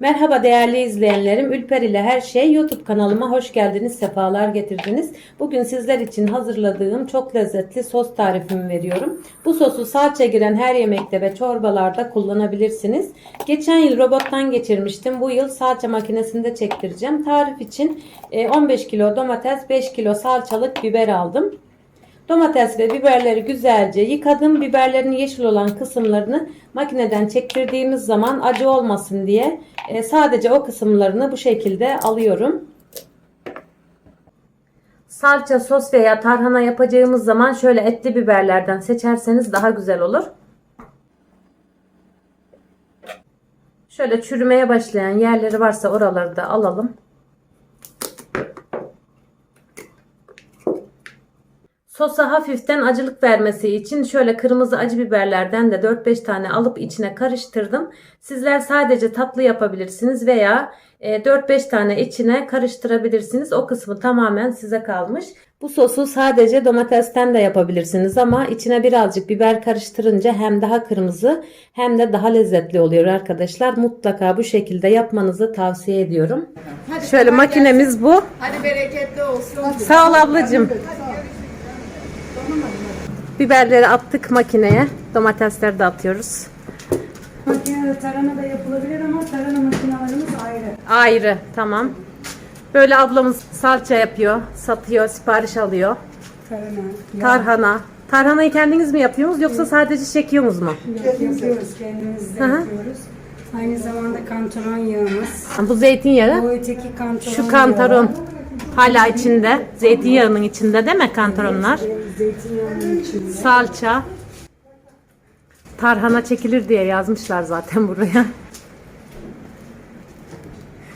Merhaba değerli izleyenlerim. Ülper ile her şey YouTube kanalıma hoş geldiniz. Sefalar getirdiniz. Bugün sizler için hazırladığım çok lezzetli sos tarifimi veriyorum. Bu sosu salça giren her yemekte ve çorbalarda kullanabilirsiniz. Geçen yıl robottan geçirmiştim. Bu yıl salça makinesinde çektireceğim. Tarif için e, 15 kilo domates, 5 kilo salçalık biber aldım. Domates ve biberleri güzelce yıkadım. Biberlerin yeşil olan kısımlarını makineden çektirdiğimiz zaman acı olmasın diye e, sadece o kısımlarını bu şekilde alıyorum. Salça, sos veya tarhana yapacağımız zaman şöyle etli biberlerden seçerseniz daha güzel olur. Şöyle çürümeye başlayan yerleri varsa oraları da alalım. Sosa hafiften acılık vermesi için şöyle kırmızı acı biberlerden de 4-5 tane alıp içine karıştırdım. Sizler sadece tatlı yapabilirsiniz veya 4-5 tane içine karıştırabilirsiniz. O kısmı tamamen size kalmış. Bu sosu sadece domatesten de yapabilirsiniz ama içine birazcık biber karıştırınca hem daha kırmızı hem de daha lezzetli oluyor arkadaşlar. Mutlaka bu şekilde yapmanızı tavsiye ediyorum. Hadi Şöyle makinemiz gelsin. bu. Hadi bereketli olsun. Sağ ol ablacığım. Biberleri attık makineye. Domatesleri de atıyoruz. Makinede tarhana da yapılabilir ama tarhana makinelerimiz ayrı. Ayrı tamam. Böyle ablamız salça yapıyor, satıyor, sipariş alıyor. Tarhana Tarhana. Tarhanayı kendiniz mi yapıyorsunuz yoksa sadece çekiyorsunuz mu? yap- yapıyoruz kendimiz de Hı hı. yapıyoruz. Aynı zamanda kantaron yağımız. Bu zeytinyağı. Bu öteki kantaron Şu kantaron yağı. Hala içinde. Zeytinyağının içinde değil mi kantaronlar? Zeytinyağının içinde. Salça. Tarhana çekilir diye yazmışlar zaten buraya.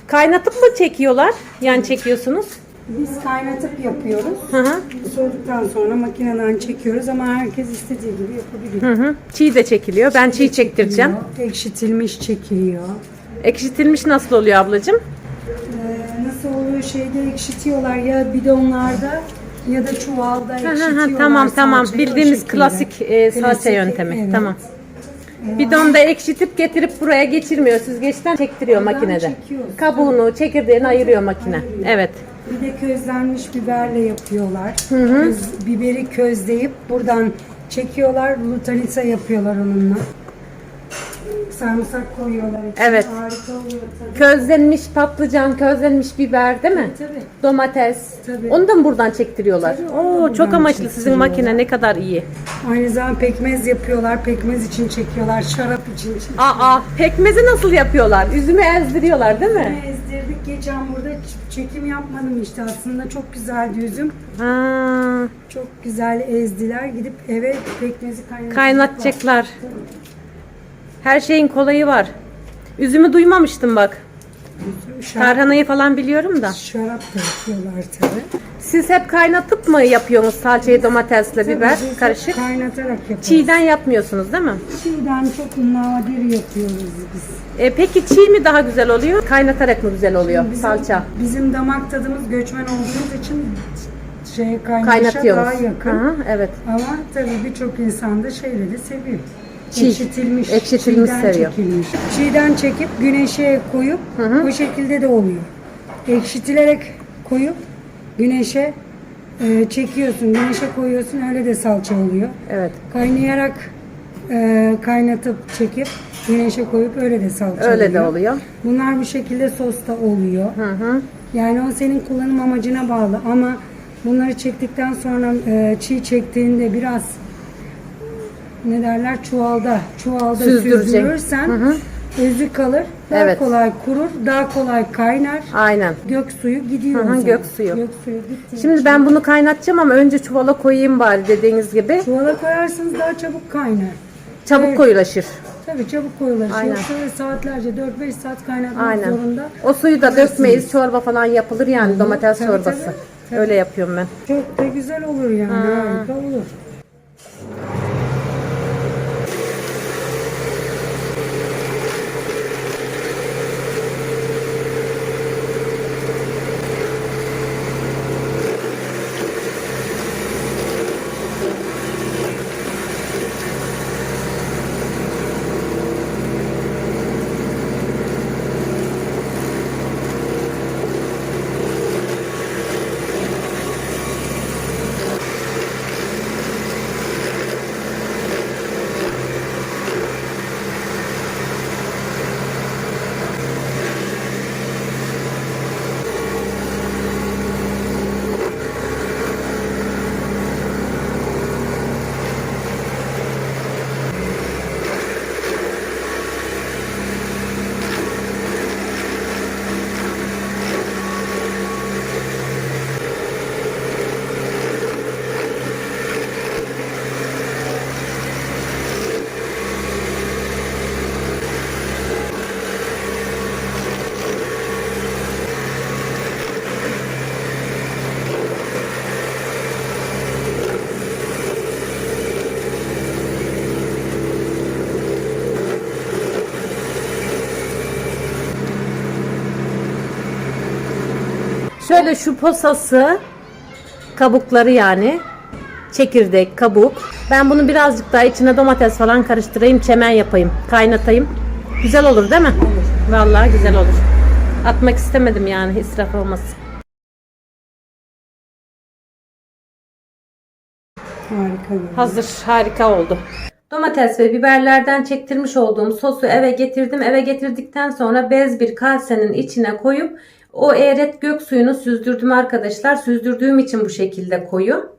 Kaynatıp mı çekiyorlar? Yani çekiyorsunuz. Biz kaynatıp yapıyoruz. Hı hı. Soğuduktan sonra makineden çekiyoruz ama herkes istediği gibi yapabiliyor. Hı hı. Çiğ de çekiliyor. Ben çiğ çektireceğim. Ekşitilmiş çekiliyor. Ekşitilmiş nasıl oluyor ablacığım? Ee, oluyor şeyde ekşitiyorlar ya bidonlarda ya da çuvalda ekşitiyorlar. tamam tamam salçayı o bildiğimiz şekilde. klasik e, salça Klasik, yöntemi. evet. Tamam. Bidonda ekşitip getirip buraya geçirmiyor. Süzgeçten çektiriyor Buradan makinede. çekiyoruz. Kabuğunu, çekirdeğini ayırıyor makine. Evet. Bir de közlenmiş biberle yapıyorlar. Köz- biberi közleyip buradan çekiyorlar. Lutanisa yapıyorlar onunla. Sarımsak koyuyorlar. içine. Evet. Harika oluyor tabii. Közlenmiş patlıcan, közlenmiş biber değil mi? Tabii. Domates. Tabii. Onu da mı buradan çektiriyorlar? Tabii, onu da Oo buradan çok amaçlı sizin çektiriyorlar. makine ne kadar iyi. Aynı zamanda pekmez yapıyorlar. Pekmez için çekiyorlar. Şarap için çekiyorlar. Aa pekmezi nasıl yapıyorlar? Üzümü ezdiriyorlar değil mi? Ezdirdik. Geçen burada ç- çekim yapmadım işte. Aslında çok güzeldi üzüm. Ha, Çok güzel ezdiler. Gidip eve pekmezi kaynatacaklar. kaynatacaklar. Her şeyin kolayı var. Üzümü duymamıştım bak. Şarap, Tarhanayı falan biliyorum da. şarap da yapıyorlar tabii. Siz hep kaynatıp mı yapıyorsunuz salçayı domatesle biber Tabii biz karışık? Kaynatarak yapıyoruz. Çiğden yapmıyorsunuz değil mi? Çiğden çok nadir yapıyoruz biz. E, peki çiğ mi daha güzel oluyor? Kaynatarak mı güzel oluyor Bizim, salça? Bizim damak tadımız göçmen olduğumuz için şey kaynatışa daha yakın. Hı, evet. Ama tabii birçok insan da şeyleri seviyor. Çiğ. Ekşitilmiş, Ekşitilmiş çiğden seviyor. çekilmiş. Çiğden çekip güneşe koyup bu şekilde de oluyor. Ekşitilerek koyup güneşe e, çekiyorsun, güneşe koyuyorsun öyle de salça oluyor. Evet. Kaynayarak e, kaynatıp çekip güneşe koyup öyle de salça Öyle oluyor. de oluyor. Bunlar bu şekilde sosta oluyor. Hı hı. Yani o senin kullanım amacına bağlı ama bunları çektikten sonra e, çiğ çektiğinde biraz ne derler çuvalda çuvalda Süzdürecek. süzdürürsen özü kalır. Daha Evet. kolay kurur, daha kolay kaynar. Aynen. Gök suyu gidiyor. Hı hı, o zaman. gök suyu. Gök suyu gitti. Şimdi ben bunu kaynatacağım ama önce çuvala koyayım bari dediğiniz gibi. çuvala koyarsanız daha çabuk kaynar. Çabuk Evet. koyulaşır. Tabii çabuk koyulur. Aynen. Yoksa saatlerce 4-5 saat kaynatmak Aynen. zorunda. O suyu da dökmeyiz. Çorba falan yapılır yani domates Tabii, çorbası. tabii. Tabii. Öyle yapıyorum ben. Çok da güzel olur yani. Harika olur. Şöyle şu posası kabukları yani çekirdek, kabuk. Ben bunu birazcık daha içine domates falan karıştırayım, çemen yapayım, kaynatayım. Güzel olur değil mi? Vallahi güzel olur. Atmak istemedim yani israf olmasın. Harika görünüyor. Hazır, harika oldu. Domates ve biberlerden çektirmiş olduğum sosu eve getirdim. Eve getirdikten sonra bez bir kasenin içine koyup o eğret gök suyunu süzdürdüm arkadaşlar. Süzdürdüğüm için bu şekilde koyu.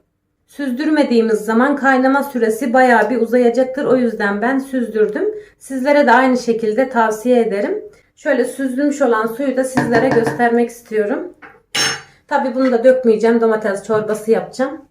Süzdürmediğimiz zaman kaynama süresi bayağı bir uzayacaktır. O yüzden ben süzdürdüm. Sizlere de aynı şekilde tavsiye ederim. Şöyle süzülmüş olan suyu da sizlere göstermek istiyorum. Tabi bunu da dökmeyeceğim. Domates çorbası yapacağım.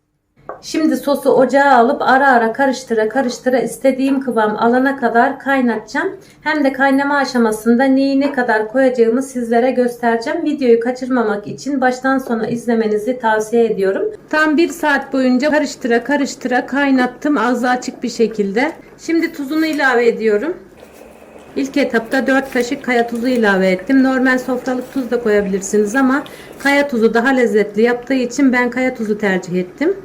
Şimdi sosu ocağa alıp ara ara karıştıra karıştıra istediğim kıvam alana kadar kaynatacağım. Hem de kaynama aşamasında neyi ne kadar koyacağımı sizlere göstereceğim. Videoyu kaçırmamak için baştan sona izlemenizi tavsiye ediyorum. Tam bir saat boyunca karıştıra karıştıra kaynattım ağzı açık bir şekilde. Şimdi tuzunu ilave ediyorum. İlk etapta 4 kaşık kaya tuzu ilave ettim. Normal sofralık tuz da koyabilirsiniz ama kaya tuzu daha lezzetli yaptığı için ben kaya tuzu tercih ettim.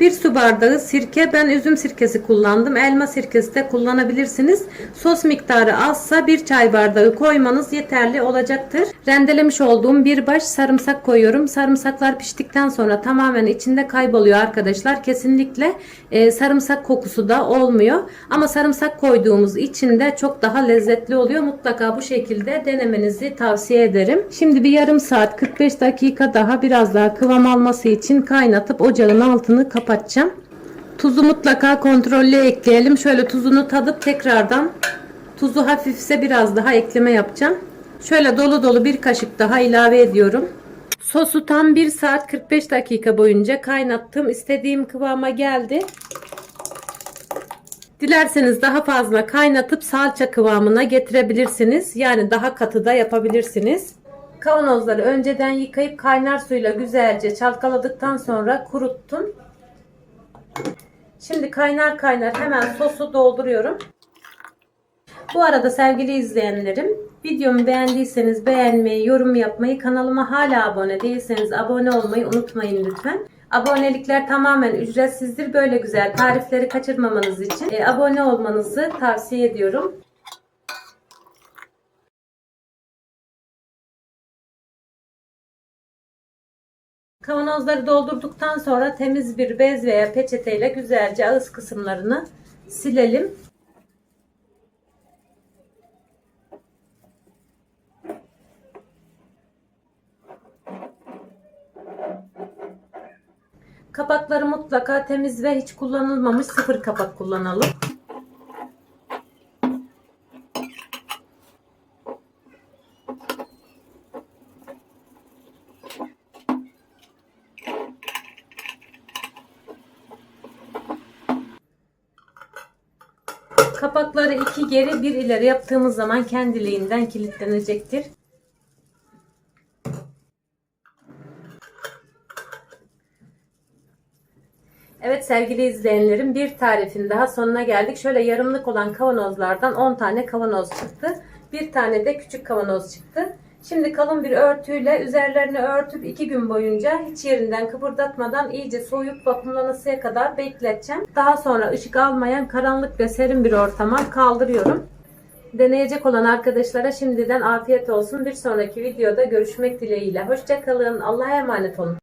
1 su bardağı sirke ben üzüm sirkesi kullandım. Elma sirkesi de kullanabilirsiniz. Sos miktarı azsa 1 çay bardağı koymanız yeterli olacaktır. Rendelemiş olduğum bir baş sarımsak koyuyorum. Sarımsaklar piştikten sonra tamamen içinde kayboluyor arkadaşlar. Kesinlikle e, sarımsak kokusu da olmuyor. Ama sarımsak koyduğumuz için de çok daha lezzetli oluyor. Mutlaka bu şekilde denemenizi tavsiye ederim. Şimdi bir yarım saat 45 dakika daha biraz daha kıvam alması için kaynatıp ocağın altını kapatacağım. Tuzu mutlaka kontrollü ekleyelim. Şöyle tuzunu tadıp tekrardan tuzu hafifse biraz daha ekleme yapacağım. Şöyle dolu dolu bir kaşık daha ilave ediyorum. Sosu tam 1 saat 45 dakika boyunca kaynattım. İstediğim kıvama geldi. Dilerseniz daha fazla kaynatıp salça kıvamına getirebilirsiniz. Yani daha katı da yapabilirsiniz. Kavanozları önceden yıkayıp kaynar suyla güzelce çalkaladıktan sonra kuruttum. Şimdi kaynar kaynar hemen sosu dolduruyorum. Bu arada sevgili izleyenlerim videomu beğendiyseniz beğenmeyi, yorum yapmayı, kanalıma hala abone değilseniz abone olmayı unutmayın lütfen. Abonelikler tamamen ücretsizdir. Böyle güzel tarifleri kaçırmamanız için e, abone olmanızı tavsiye ediyorum. Kavanozları doldurduktan sonra temiz bir bez veya peçeteyle güzelce ağız kısımlarını silelim. Kapakları mutlaka temiz ve hiç kullanılmamış sıfır kapak kullanalım. İki geri bir ileri yaptığımız zaman kendiliğinden kilitlenecektir. Evet sevgili izleyenlerim bir tarifin daha sonuna geldik. Şöyle yarımlık olan kavanozlardan 10 tane kavanoz çıktı. Bir tane de küçük kavanoz çıktı. Şimdi kalın bir örtüyle üzerlerini örtüp 2 gün boyunca hiç yerinden kıpırdatmadan iyice soğuyup vakumlanasıya kadar bekleteceğim. Daha sonra ışık almayan karanlık ve serin bir ortama kaldırıyorum. Deneyecek olan arkadaşlara şimdiden afiyet olsun. Bir sonraki videoda görüşmek dileğiyle. Hoşçakalın. Allah'a emanet olun.